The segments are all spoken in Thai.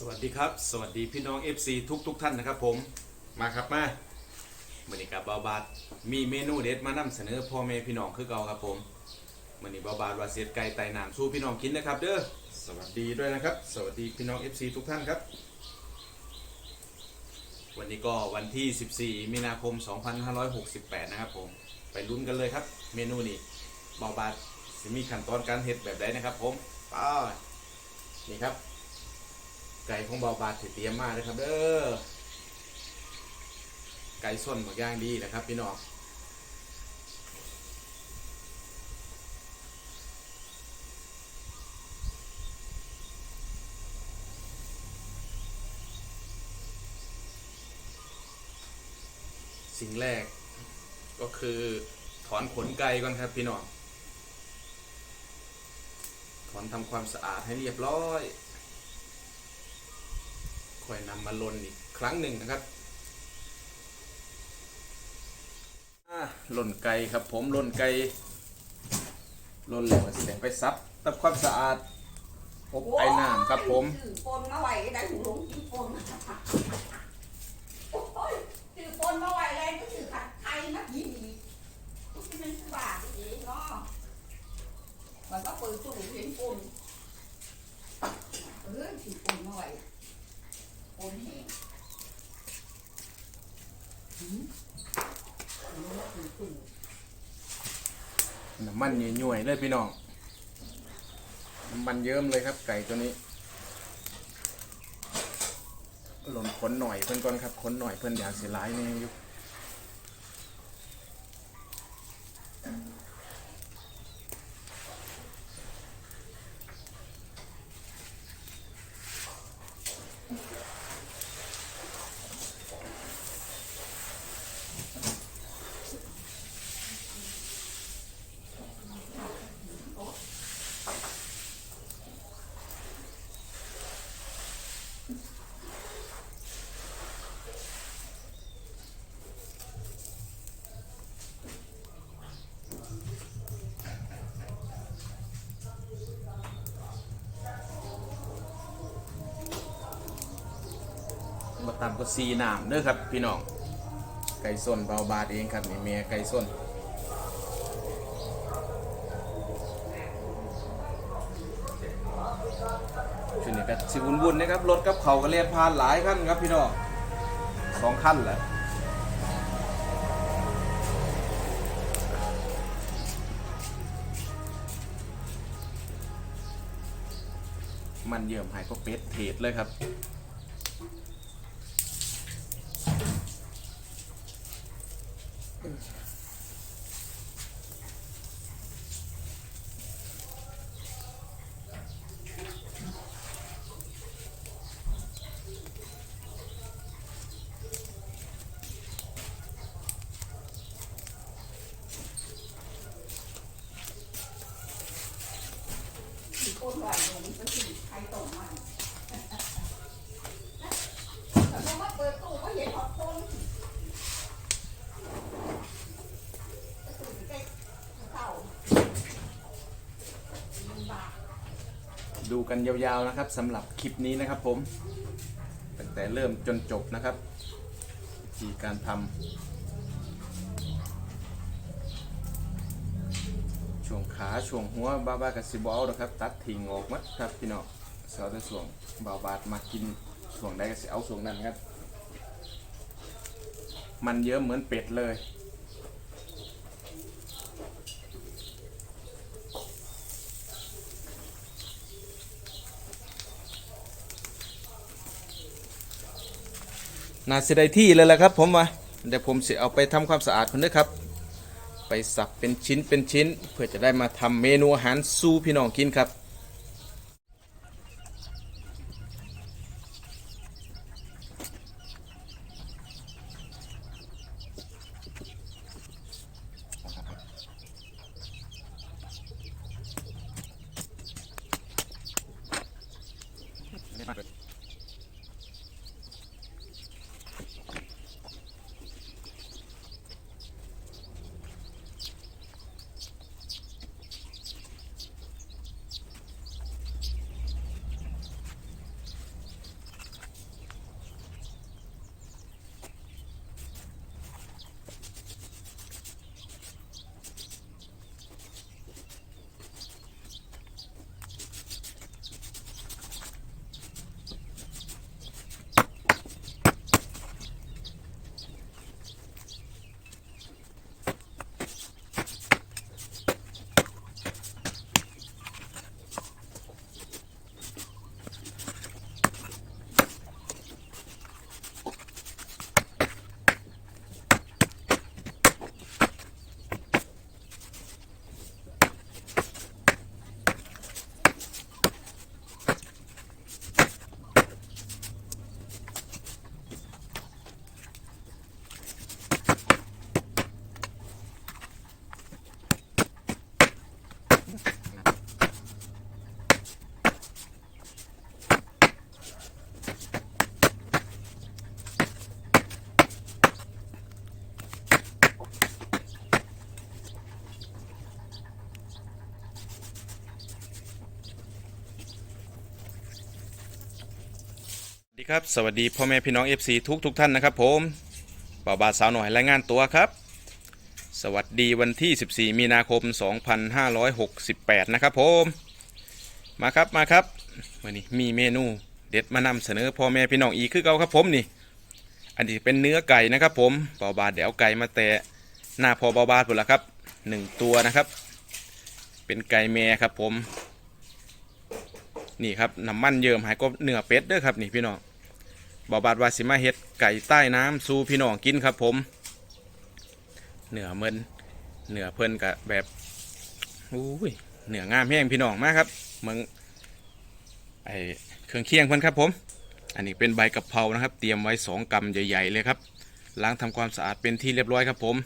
สวัสดีครับ สวัสดีพี่น้อง FC ทุกทุกท่านนะครับผมมาครับมามือนี้กับบาบาดมีเมนูเด็ดมานำเสนอพ่อแม่พี่น้องคือเก่าครับผมมือนี้บาบาดวาเสียดไก่ไตน้ำสู้พี่น้องกินนะครับเด้อสวัสดีด้วยนะครับ สวัสดีพี่น้อง FC ทุกท่านครับ วันนี้ก็วันที่ 14 มีนาคม 2568 นะครับผมไปลุ้นกันเลยครับ เมนูนี้บาบาดจะมีขั้นตอนการเฮ็ดแบบใดนะครับ ผมไปนี่ครับ ไก่ของเบาบาดที่เตรียมมาเลยครับเด้อไก่ส้นหมกย่างดีนะครับ พี่น้องสิ่งแรกก็คือถอนขนไก่ก่อนครับพี่น้อง ถอนทำความสะอาดให้เรียบร้อย ค่อยนำมาลนอีกครั้งหนึ่งนะครับอ่าลนไก่ครับผมลนไก่ลนแล้วก็แสดงไปซับทำความสะอาดอบไอ้น้ำครับผมถือปนมาไหวได้หูหลงถือปนโอ้ยถือปนมาไหวเลยก็ถือขัดไทยนักยิงอีทุกที่มันบาดเองเนาะมันก็เปิดตู้เห็นปนเออถือปนมาไหว ปนแห้งน้ำมันเหน่วยๆเลยพี่น้อง น้ำมันเยิ้มเลยครับไก่ตัวนี้ หล่นขนหน่อยเพื่อนก่อนครับขนหน่อยเพื่อนอยากเสียร้ายในี่อยู่ม ตามก็ซีน้ำเด้อครับพี่น้องไก่ส้นเบาบาดเองครับนี่เมียไก่ส้นช่วงนี้ก็สิวุ่นวุ่นๆนะครับรถกับเขาก็เรียนผ่านหลายขั้นครับพี่น้องสองขั้นแหละมันเยิ่มหายก็เป็ดเทศเลยครับ ถือปนไหวลงก็ถือไทยตรงมันแต่พอมาเปิดตู้ก็เห็นหอดปนก็ถือใกล้เต่ามันบาด ดู กันยาวๆนะครับสำหรับคลิปนี้นะครับผมตั้งแต่เริ่มจนจบนะครับวิธีการทำช่วงขาช่วงหัวบ้าบ้ากับซิบอานะครับ ตัดทิ้งออกมัดครับพี่น้องเสาแต่ส่วงบาบาดมากินส่วงใดก็สิเอาส่วงนั้นครับ มันเยอะเหมือนเป็ดเลย น่าเสียดายที่เลยแหละครับ ผมว่าเดี๋ยวผมจะเอาไปทำความสะอาดคนด้อครับ ไปสับเป็นชิ้นเป็นชิ้น เพื่อจะได้มาทำเมนูอาหารสู้พี่น้องกินครับ ครับสวัสดีพ่อแม่พี่น้อง FC ทุกทุกท่านนะครับผมบ่าวบาสาวหน่อยรายงานตัวครับ สวัสดีวันที่ 14 มีนาคม 2568 นะครับผมมาครับมาครับวันนี้มีเมนูเด็ดมานำเสนอพ่อแม่พี่น้องอีกคือเก่าครับผมนี่ อันนี้เป็นเนื้อไก่นะครับผมบ่าวบาเดี๋ยวเอาไก่มาแตะหน้าพอบ่าวบาหมดละครับหนึ่งตัวนะครับ เป็นไก่แม่ครับผมนี่ครับน้ำมันเยิมหายก็เนื้อเป็ดเด้อครับนี่พี่น้อง บอบาดวาสิมาเฮ็ดไก่ใต้น้ำสู่พี่น้องกินครับผม เหนือเมินเหนือเพิ่นกะแบบอุ้ยเนื้องามแห้งพี่น้องมากครับ เมืองไอเครื่องเคียงเพิ่นครับผม อันนี้เป็นใบกะเพรานะครับ เตรียมไว้สองกำใหญ่ ๆ เลยครับล้างทำความสะอาดเป็นที่เรียบร้อยครับผม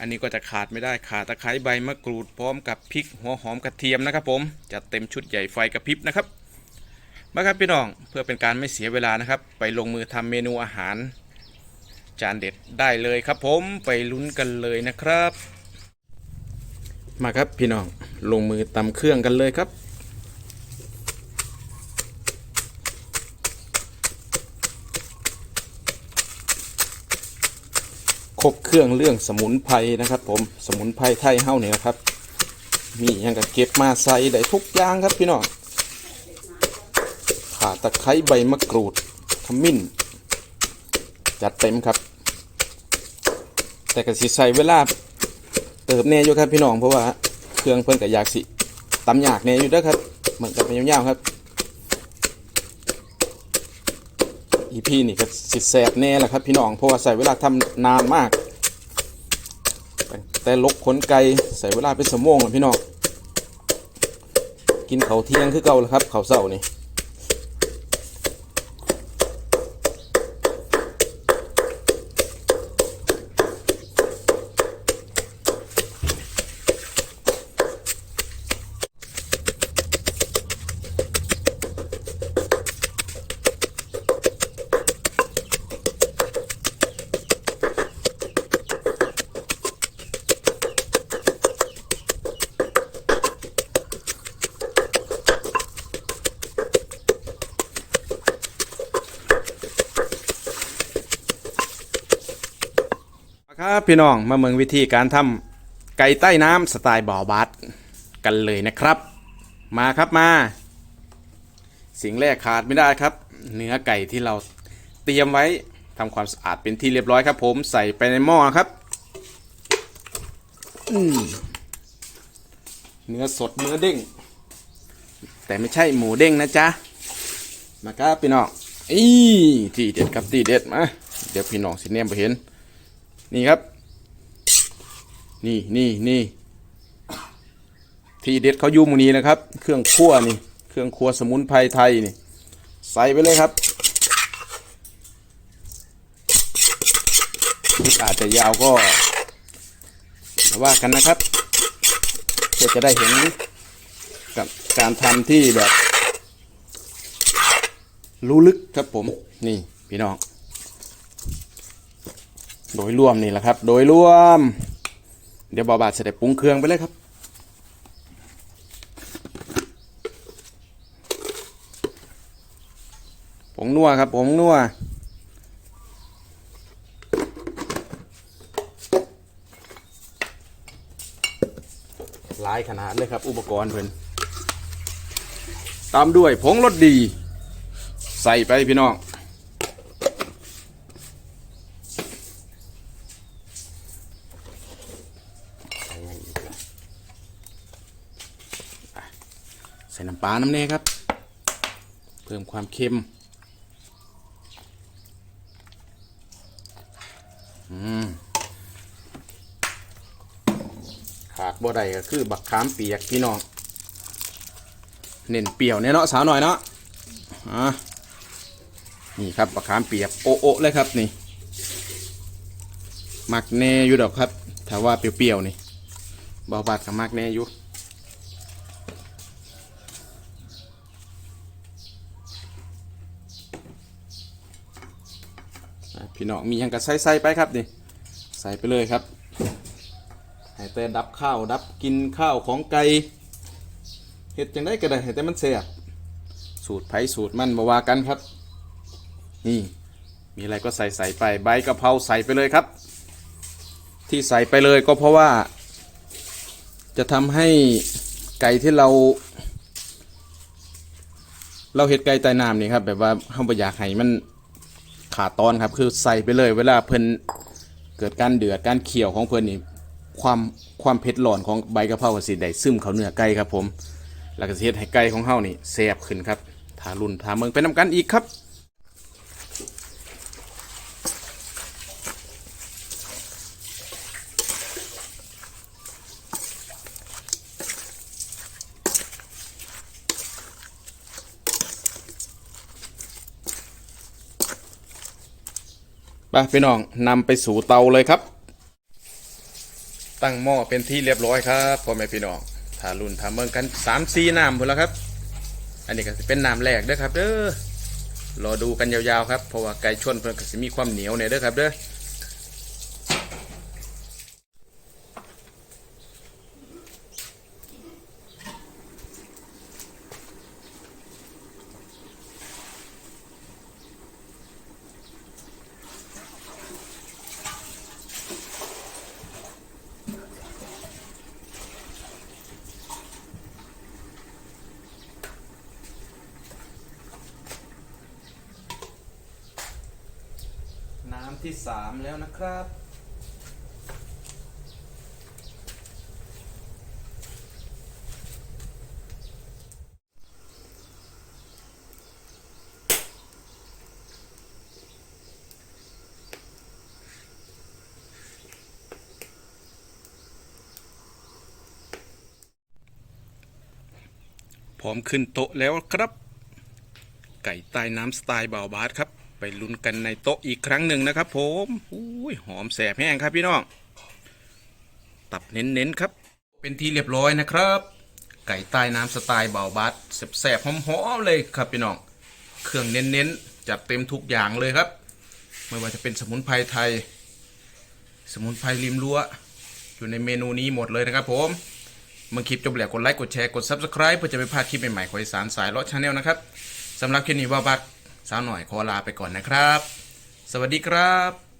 อันนี้ก็จะขาดไม่ได้ขาตะไคร้ใบมะกรูดพร้อมกับพริกหัวหอมกระเทียมนะครับผมจัดเต็มชุดใหญ่ไฟกระพริบนะครับ มาครับพี่น้องเพื่อเป็นการไม่เสียเวลานะครับ ไปลงมือทำเมนูอาหาร จานเด็ดได้เลยครับผมไปลุ้นกันเลยนะครับ มาครับพี่น้องลงมือตำเครื่องกันเลยครับครบเครื่องเรื่องสมุนไพรนะครับ ผมสมุนไพรไทยเฮ้าเนี่ยนะครับ มีหยังกับเก็บมาใส่ได้ทุกอย่างครับพี่น้อง ข่าตะไคร้ใบมะกรูดขมิ้น จัดเต็มครับ แต่ก็สิใส่เวลาเติมแน่อยู่ครับพี่น้องเพราะว่าเครื่องเพิ่นกับยากสิตำยากแน่อยู่ด้อครับเหมือนกับเป็นยาวๆครับอีพีนี่ก็สิแสบแน่แหละครับพี่น้องเพราะว่าใส่เวลาทำนานมาก แต่ลกขนไก่ใส่เวลาเป็นสมองเลยพี่น้องกินเขาเที่ยงคือเก่าแล้วครับเขาเสาร์นี่ พี่น้องมาเมืองวิธีการทำไก่ใต้น้ำสไตล์บ่อบาสกันเลยนะครับ มาครับมา สิ่งแรกขาดไม่ได้ครับ เนื้อไก่ที่เราเตรียมไว้ทำความสะอาดเป็นที่เรียบร้อยครับ ผมใส่ไปในหม้อครับเนื้อสดเนื้อเด้ง แต่ไม่ใช่หมูเด้งนะจ๊ะมาครับพี่น้องอีที่เด็ดครับที่เด็ดมาเดี๋ยวพี่น้องสิเนียมไปเห็น นี่ครับ นี่นี่นี่ที่เด็ดเขายู่มูนี้นะครับ เครื่องคั่วนี่ เครื่องครัวสมุนไพรไทยนี่ ใส่ไปเลยครับอาจจะยาวก็ว่ากันนะครับเพื่อจะได้เห็นกับการทำที่แบบรู้ลึกครับผม นี่พี่น้อง โดยรวมนี่แหละครับ โดยรวม เดี๋ยวบอบาดเสได็จปรุงเครื่องไปเลยครับ ผงนัวครับผงนัวหลายขนาดเลยครับ อุปกรณ์เพิ่นตามด้วยผงรสดี ใส่ไปพี่น้อง ใส่อย่างอีกละอะ ใส่น้ำปลาน้ำเน่ครับ เพิ่มความเค็มอืมขาดบ่ได้ก็คือบักขามเปียกพี่น้องเน้นเปรี้ยวเนี่ยเนาะสาวหน่อยเนาะอะนี่ครับบักขามเปียกโอะโอเลยครับนี่มักแน่อยู่ดอกครับถ้าว่าเปรี้ยวๆนี่เบาบาดกับมักแน่อยู่ พี่น้องมียังก็ใส่ใส่ไปครับนี่ใส่ไปเลยครับให้แต่ดับข้าวดับกินข้าวของไก่เห็ดจังได้ก็ได้ให้แต่มันแซ่บสูตรไผ่สูตรมันมาว่ากันครับ นี่มีอะไรก็ใส่ใส่ไปใบกะเพราใส่ไปเลยครับ ที่ใส่ไปเลยก็เพราะว่า จะทำให้ไก่ที่เรา เราเห็ดไก่ใต้น้ำนี่ครับแบบว่าเฮาบ่อยากให้มัน ขาตอนครับคือใส่ไปเลย เวลาเพิ่นเกิดการเดือดการเคี่ยวของเพิ่นนี่ความความเผ็ดร้อนของใบกะเพราก็สิได้ซึมเข้าเนื้อไก่ครับผม แล้วก็สิเฮ็ดให้ไก่ของเฮานี่แซ่บขึ้นครับทารุ่นทาเมืองไปนำกันอีกครับ ไปพี่น้องนำไปสู่เตาเลยครับ ตั้งหม้อเป็นที่เรียบร้อยครับพ่อแม่พี่น้องทารุ่นทาเมืองกันสามสี่น้ำพอแล้วครับ อันนี้ก็จะเป็นน้ำแรกเด้อครับเด้อรอดูกันยาวๆครับเพราะว่าไก่ชนเพิ่นก็จะมีความเหนียวเนี่ยเด้อครับเด้อ ที่สามแล้วนะครับ พร้อมขึ้นโต๊ะแล้วครับ ไก่ใต้น้ำสไตล์เบาวบาสครับ ไปลุ้นกันในโต๊ะอีกครั้งหนึ่งนะครับ ผมอุ้ยหอมแสบแห้งครับพี่น้อง ตับเน้นๆครับ เป็นที่เรียบร้อยนะครับ ไก่ใต้น้ำสไตล์เบาบาสแสบๆหอมๆเลยครับพี่น้อง เครื่องเน้นๆจัดเต็มทุกอย่างเลยครับ ไม่ว่าจะเป็นสมุนไพรไทย สมุนไพรริมรั้วอยู่ในเมนูนี้หมดเลยนะครับผมเมื่อคลิปจบแล้วกดไลค์กดแชร์กด Subscribe เพื่อจะไม่พลาดคลิปใหม่ๆของอีสานสายเลาะชาแนลนะครับสำหรับคลิปนี้ว่าบัก สาวหน่อยขอลาไปก่อนนะครับ สวัสดีครับ